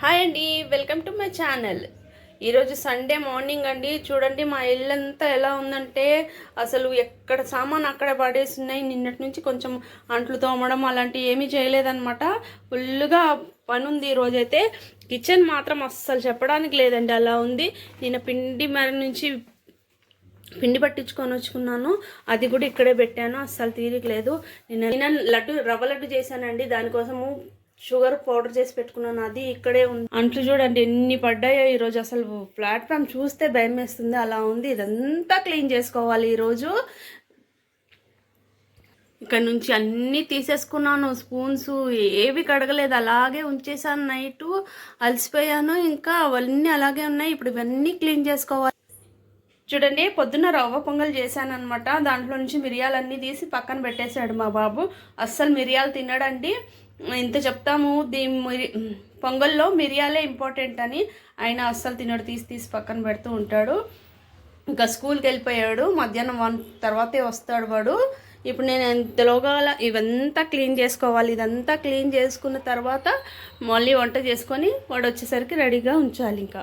Hi అండి welcome to my channel. ఈరోజు Sunday morning అండి. చూడండి మా ఇల్లంతా ఎలా ఉందంటే అసలు ఎక్కడ సామాన్ అక్కడ పడేస్తున్నాయి నిన్నటి నుంచి కొంచెం అంట్లు తోమడం అలాంటివి ఏమీ చేయలేదన్నమాట. ఫుల్గా పని ఉంది ఈరోజైతే కిచెన్ మాత్రం అస్సలు చెప్పడానికి లేదండి అలా ఉంది. నేను పిండి మరి నుంచి పిండి పట్టించుకొని వచ్చుకున్నాను. అది కూడా ఇక్కడే పెట్టాను. అస్సలు తీరికలేదు. నిన్న నిన్న లడ్డు రవ్వ లడ్డు చేశానండి. దానికోసము షుగర్ పౌడర్ చేసి పెట్టుకున్నాను అది ఇక్కడే ఉంది. అంట్లు చూడండి ఎన్ని పడ్డాయో ఈరోజు అసలు ప్లాట్ఫామ్ చూస్తే భయం వేస్తుంది. అలా ఉంది. ఇదంతా క్లీన్ చేసుకోవాలి ఈరోజు. ఇక్కడ నుంచి అన్నీ తీసేసుకున్నాను స్పూన్స్ ఏవి కడగలేదు. అలాగే ఉంచేసాను నైట్ అలసిపోయాను. ఇంకా అవన్నీ అలాగే ఉన్నాయి. ఇప్పుడు ఇవన్నీ క్లీన్ చేసుకోవాలి. చూడండి పొద్దున్న రవ్వ పొంగల్ చేశాను అనమాట దాంట్లో నుంచి మిరియాలన్నీ తీసి పక్కన పెట్టేశాడు మా బాబు. అస్సలు మిరియాలు తినడండి. ఇంత చెప్తాము దీ మిరి పొంగల్లో మిరియాలే ఇంపార్టెంట్ అని ఆయన అస్సలు తినడు తీసి తీసి పక్కన పెడుతూ ఉంటాడు. ఇంకా స్కూల్కి వెళ్ళిపోయాడు మధ్యాహ్నం వన్ తర్వాతే వస్తాడు వాడు. ఇప్పుడు నేను ఎంతలోగా ఇవంతా క్లీన్ చేసుకోవాలి ఇదంతా క్లీన్ చేసుకున్న తర్వాత మళ్ళీ వంట చేసుకొని వాడు వచ్చేసరికి రెడీగా ఉంచాలి ఇంకా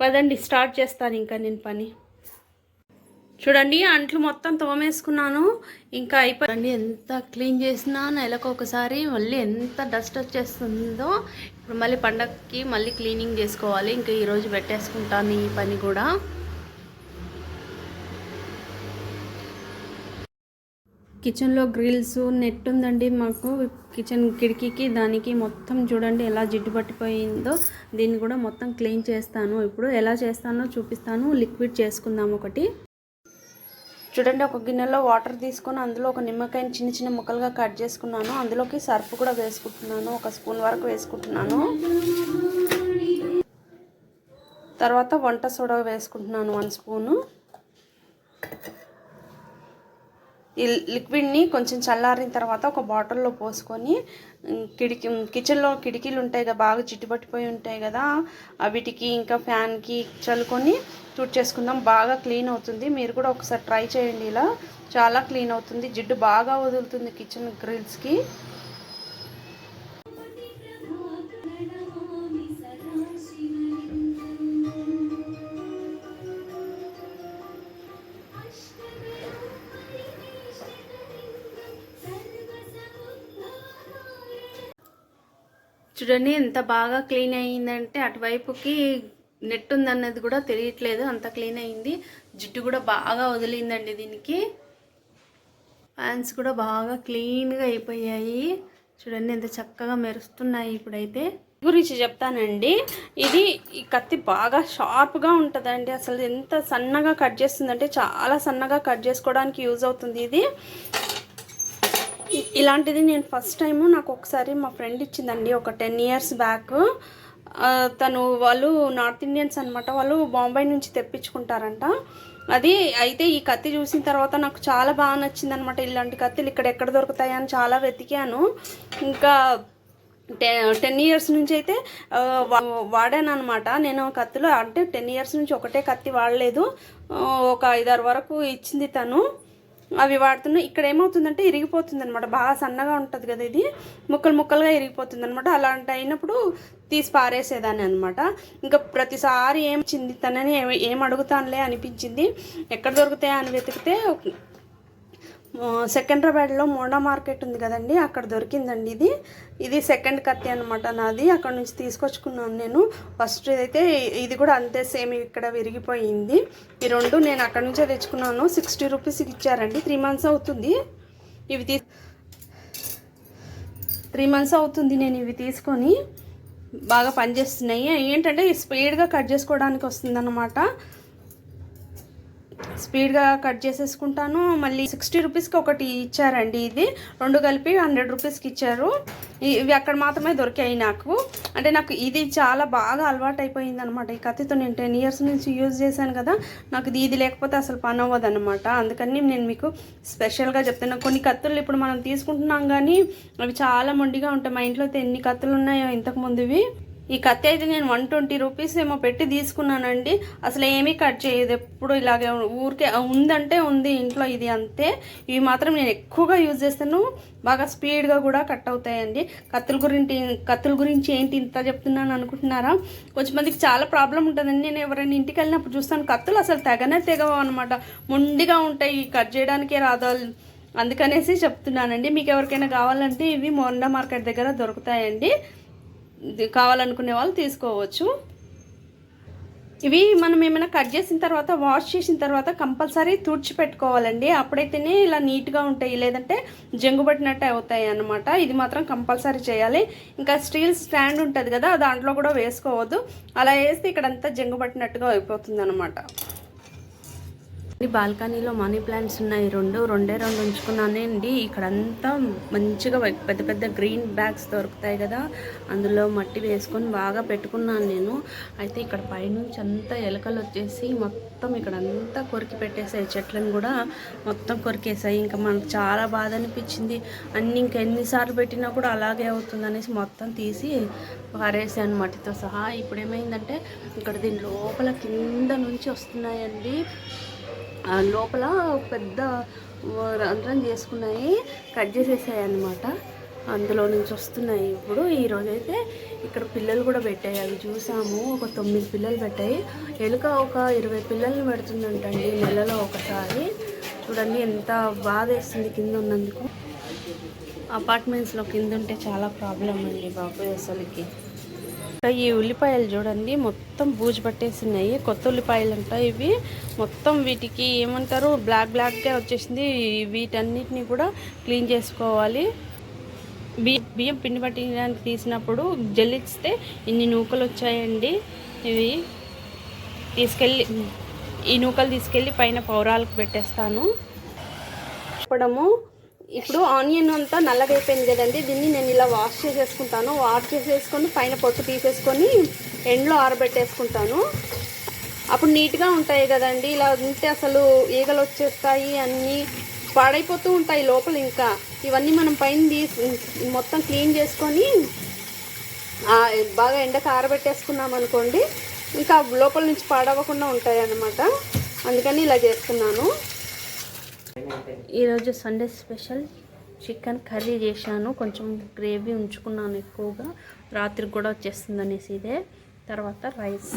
పదండి స్టార్ట్ చేస్తాను ఇంకా నేను పని. చూడండి అంట్లు మొత్తం తోమేసుకున్నాను. ఇంకా అయిపోయింది ఎంత క్లీన్ చేసినా నెలకు ఒకసారి మళ్ళీ ఎంత డస్ట్ వచ్చేస్తుందో. ఇప్పుడు మళ్ళీ పండగకి మళ్ళీ క్లీనింగ్ చేసుకోవాలి. ఇంకా ఈరోజు పెట్టేసుకుంటాను ఈ పని కూడా. కిచెన్లో గ్రిల్స్ నెట్ ఉందండి మాకు. కిచెన్ కిటికీకి దానికి మొత్తం చూడండి ఎలా జిడ్డు పట్టిపోయిందో. దీన్ని కూడా మొత్తం క్లీన్ చేస్తాను. ఇప్పుడు ఎలా చేస్తానో చూపిస్తాను. లిక్విడ్ చేసుకుందాం ఒకటి. చూడండి ఒక గిన్నెలో వాటర్ తీసుకొని అందులో ఒక నిమ్మకాయని చిన్న చిన్న ముక్కలుగా కట్ చేసుకున్నాను. అందులోకి సర్ఫ్ కూడా వేసుకుంటున్నాను. ఒక స్పూన్ వరకు వేసుకుంటున్నాను. తర్వాత వంట సోడా వేసుకుంటున్నాను వన్ స్పూను. ఈ లిక్విడ్ని కొంచెం చల్లారిన తర్వాత ఒక బాటిల్లో పోసుకొని కిటికీ కిచెన్లో కిటికీలు ఉంటాయి కదా బాగా చిట్టుపట్టిపోయి ఉంటాయి కదా వీటికి ఇంకా ఫ్యాన్కి చల్లుకొని తుడిచేసుకుందాం. బాగా క్లీన్ అవుతుంది. మీరు కూడా ఒకసారి ట్రై చేయండి ఇలా. చాలా క్లీన్ అవుతుంది. జిడ్డు బాగా వదులుతుంది కిచెన్ గ్రిల్స్కి. చూడండి ఎంత బాగా క్లీన్ అయ్యిందంటే అటువైపుకి నెట్ ఉందన్నది కూడా తెలియట్లేదు అంత క్లీన్ అయింది జిడ్డు కూడా బాగా వదిలిందండి దీనికి. ఫ్యాన్స్ కూడా బాగా క్లీన్గా అయిపోయాయి. చూడండి ఎంత చక్కగా మెరుస్తున్నాయి ఇప్పుడైతే. గురించి చెప్తానండి. ఇది ఈ కత్తి బాగా షార్ప్గా ఉంటుందండి. అసలు ఎంత సన్నగా కట్ చేస్తుందంటే చాలా సన్నగా కట్ చేసుకోవడానికి యూజ్ అవుతుంది ఇది. ఇలాంటిది నేను ఫస్ట్ టైము నాకు ఒకసారి మా ఫ్రెండ్ ఇచ్చిందండి ఒక టెన్ ఇయర్స్ బ్యాక్. తను వాళ్ళు నార్త్ ఇండియన్స్ అనమాట వాళ్ళు బాంబే నుంచి తెప్పించుకుంటారంట. అది అయితే ఈ కత్తి చూసిన తర్వాత నాకు చాలా బాగా నచ్చింది అనమాట ఇలాంటి కత్తిలు ఇక్కడ ఎక్కడ దొరుకుతాయని చాలా వెతికాను. ఇంకా టెన్ టెన్ ఇయర్స్ నుంచి అయితే వాడాను అనమాట నేను కత్తిలో అంటే టెన్ ఇయర్స్ నుంచి ఒకటే కత్తి వాడలేదు. ఒక ఐదారు వరకు ఇచ్చింది తను. అవి వాడుతున్నా ఇక్కడ ఏమవుతుందంటే ఇరిగిపోతుంది అనమాట బాగా సన్నగా ఉంటుంది కదా ఇది. ముక్కలు ముక్కలుగా ఇరిగిపోతుంది అనమాట అలాంటి అయినప్పుడు తీసి పారేసేదాన్ని అనమాట ఇంకా ప్రతిసారి ఏం చిందితానని ఏం అడుగుతానులే అనిపించింది. ఎక్కడ దొరుకుతాయా అని వెతికితే సెకండ్రాబాద్లో మోడా మార్కెట్ ఉంది కదండి అక్కడ దొరికిందండి ఇది. ఇది సెకండ్ కత్తి అనమాట నాది. అక్కడ నుంచి తీసుకొచ్చుకున్నాను నేను. ఫస్ట్ అయితే ఇది కూడా అంతే సేమ్ ఇక్కడ విరిగిపోయింది. ఈ రెండు నేను అక్కడ నుంచే తెచ్చుకున్నాను. సిక్స్టీ రూపీస్కి ఇచ్చారండి. త్రీ మంత్స్ అవుతుంది. ఇవి తీ త్రీ మంత్స్ అవుతుంది నేను ఇవి తీసుకొని. బాగా పనిచేస్తున్నాయి. ఏంటంటే స్పీడ్గా కట్ చేసుకోవడానికి వస్తుందన్నమాట. స్పీడ్గా కట్ చేసేసుకుంటాను. మళ్ళీ సిక్స్టీ రూపీస్కి ఒకటి ఇచ్చారండి ఇది. రెండు కలిపి హండ్రెడ్ రూపీస్కి ఇచ్చారు. ఇవి అక్కడ మాత్రమే దొరికాయి నాకు. అంటే నాకు ఇది చాలా బాగా అలవాటు అయిపోయింది అనమాట ఈ కత్తితో నేను టెన్ ఇయర్స్ నుంచి యూజ్ చేశాను కదా నాకు ఇది లేకపోతే అసలు పని అవ్వదు అనమాట అందుకని నేను మీకు స్పెషల్గా చెప్తున్నా. కొన్ని కత్తులు ఇప్పుడు మనం తీసుకుంటున్నాం కానీ అవి చాలా మొండిగా ఉంటాయి. మా ఇంట్లో అయితే ఎన్ని కత్తులు ఉన్నాయో ఇంతకుముందువి. ఈ కత్తి అయితే నేను వన్ ట్వంటీ రూపీస్ ఏమో పెట్టి తీసుకున్నానండి. అసలు ఏమీ కట్ చేయదు. ఎప్పుడు ఇలాగే ఊరికే ఉందంటే ఉంది ఇంట్లో ఇది అంతే. ఇవి మాత్రం నేను ఎక్కువగా యూజ్ చేస్తాను. బాగా స్పీడ్గా కూడా కట్ అవుతాయండి. కత్తుల గురించి కత్తుల గురించి ఏంటి ఇంత చెప్తున్నాను అనుకుంటున్నారా? కొంచెం మందికి చాలా ప్రాబ్లం ఉంటుందండి. నేను ఎవరైనా ఇంటికి వెళ్ళినప్పుడు చూస్తాను కత్తులు అసలు తెగనే తెగవు అనమాట మొండిగా ఉంటాయి కట్ చేయడానికే రాదా అందుకనేసి చెప్తున్నానండి. మీకు ఎవరికైనా కావాలంటే ఇవి మోండా మార్కెట్ దగ్గర దొరుకుతాయండి. కావాలనుకునే వాళ్ళు తీసుకోవచ్చు. ఇవి మనం ఏమైనా కట్ చేసిన తర్వాత వాష్ చేసిన తర్వాత కంపల్సరీ తుడిచి పెట్టుకోవాలండి. అప్పుడైతేనే ఇలా నీట్గా ఉంటాయి లేదంటే జంగు పట్టినట్టే అవుతాయి అన్నమాట. ఇది మాత్రం కంపల్సరీ చేయాలి. ఇంకా స్టీల్ స్టాండ్ ఉంటుంది కదా దాంట్లో కూడా వేసుకోవద్దు. అలా వేస్తే ఇక్కడంతా జంగు పట్టినట్టుగా అయిపోతుంది అనమాట బాల్కనీలో మనీ ప్లాంట్స్ ఉన్నాయి. రెండు రెండే రెండు ఉంచుకున్నానండి. ఇక్కడంతా మంచిగా పెద్ద పెద్ద గ్రీన్ బ్యాగ్స్ దొరుకుతాయి కదా. అందులో మట్టి వేసుకొని బాగా పెట్టుకున్నాను నేను. అయితే ఇక్కడ పైనుంచి అంతా ఎలకలు వచ్చేసి మొత్తం ఇక్కడ అంతా కొరికి పెట్టేసాయి. చెట్లను కూడా మొత్తం కొరికేసాయి. ఇంకా మనకు చాలా బాధ అనిపించింది. అన్ని ఇంకా ఎన్నిసార్లు పెట్టినా కూడా అలాగే అవుతుంది అనేసి మొత్తం తీసి పారేసాను మట్టితో సహా. ఇప్పుడు ఏమైందంటే ఇక్కడ దీని లోపల కింద నుంచి వస్తున్నాయండి. లోపల పెద్ద రంధ్రం చేసుకున్నాయి. కట్ చేసేసాయి అనమాట అందులో నుంచి వస్తున్నాయి ఇప్పుడు. ఈరోజైతే ఇక్కడ పిల్లలు కూడా పెట్టాయి. అవి చూసాము. ఒక తొమ్మిది పిల్లలు పెట్టాయి. ఎలుక ఒక ఇరవై పిల్లల్ని పెడుతుందంటండి నెలలో ఒకసారి. చూడండి ఎంత బాధ వేస్తుంది కింద ఉన్నందుకు. అపార్ట్మెంట్స్లో కింద ఉంటే చాలా ప్రాబ్లం అండి బాబు అసలుకి. ఈ ఉల్లిపాయలు చూడండి మొత్తం బూజు పట్టేసినాయి. కొత్త ఉల్లిపాయలు అంటాయి ఇవి. మొత్తం వీటికి ఏమంటారు? బ్లాక్ బ్లాక్గా వచ్చేసింది. వీటన్నిటిని కూడా క్లీన్ చేసుకోవాలి. బియ్యం బియ్యం పిండి పట్టడానికి తీసినప్పుడు జల్లిస్తే ఇన్ని నూకలు వచ్చాయండి. ఇవి తీసుకెళ్ళి ఈ నూకలు తీసుకెళ్ళి పైన పౌరాలకు పెట్టేస్తాను. చెప్పడము ఇప్పుడు ఆనియన్ అంతా నల్లగా అయిపోయింది కదండి దీన్ని నేను ఇలా వాష్ చేసేసుకుంటాను. వాష్ చేసేసుకొని పైన పొట్టు తీసేసుకొని ఎండ్లో ఆరబెట్టేసుకుంటాను. అప్పుడు నీట్గా ఉంటాయి కదండి ఇలా ఉంటే అసలు ఈగలు వచ్చేస్తాయి అన్నీ పాడైపోతూ ఉంటాయి లోపల ఇంకా. ఇవన్నీ మనం పైన తీసి మొత్తం క్లీన్ చేసుకొని బాగా ఎండకు ఆరబెట్టేసుకున్నాం అనుకోండి ఇంకా లోపల నుంచి పాడవకుండా ఉంటాయి అన్నమాట అందుకని ఇలా చేస్తున్నాను. ఈరోజు సండే స్పెషల్ చికెన్ కర్రీ చేశాను. కొంచెం గ్రేవీ ఉంచుకున్నాను ఎక్కువగా. రాత్రికి కూడా వచ్చేస్తుంది అనేసి ఇదే. తర్వాత rice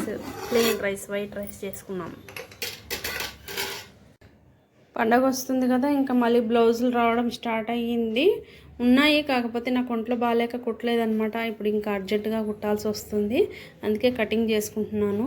plain rice white rice చేసుకున్నాం పండగ వస్తుంది కదా ఇంకా మళ్ళీ బ్లౌజులు రావడం స్టార్ట్ అయ్యింది. ఉన్నాయి కాకపోతే నాకు ఒంట్లో బాగాలేక కుట్టలేదన్నమాట. ఇప్పుడు ఇంకా అర్జెంటుగా కుట్టాల్సి వస్తుంది. అందుకే కటింగ్ చేసుకుంటున్నాను.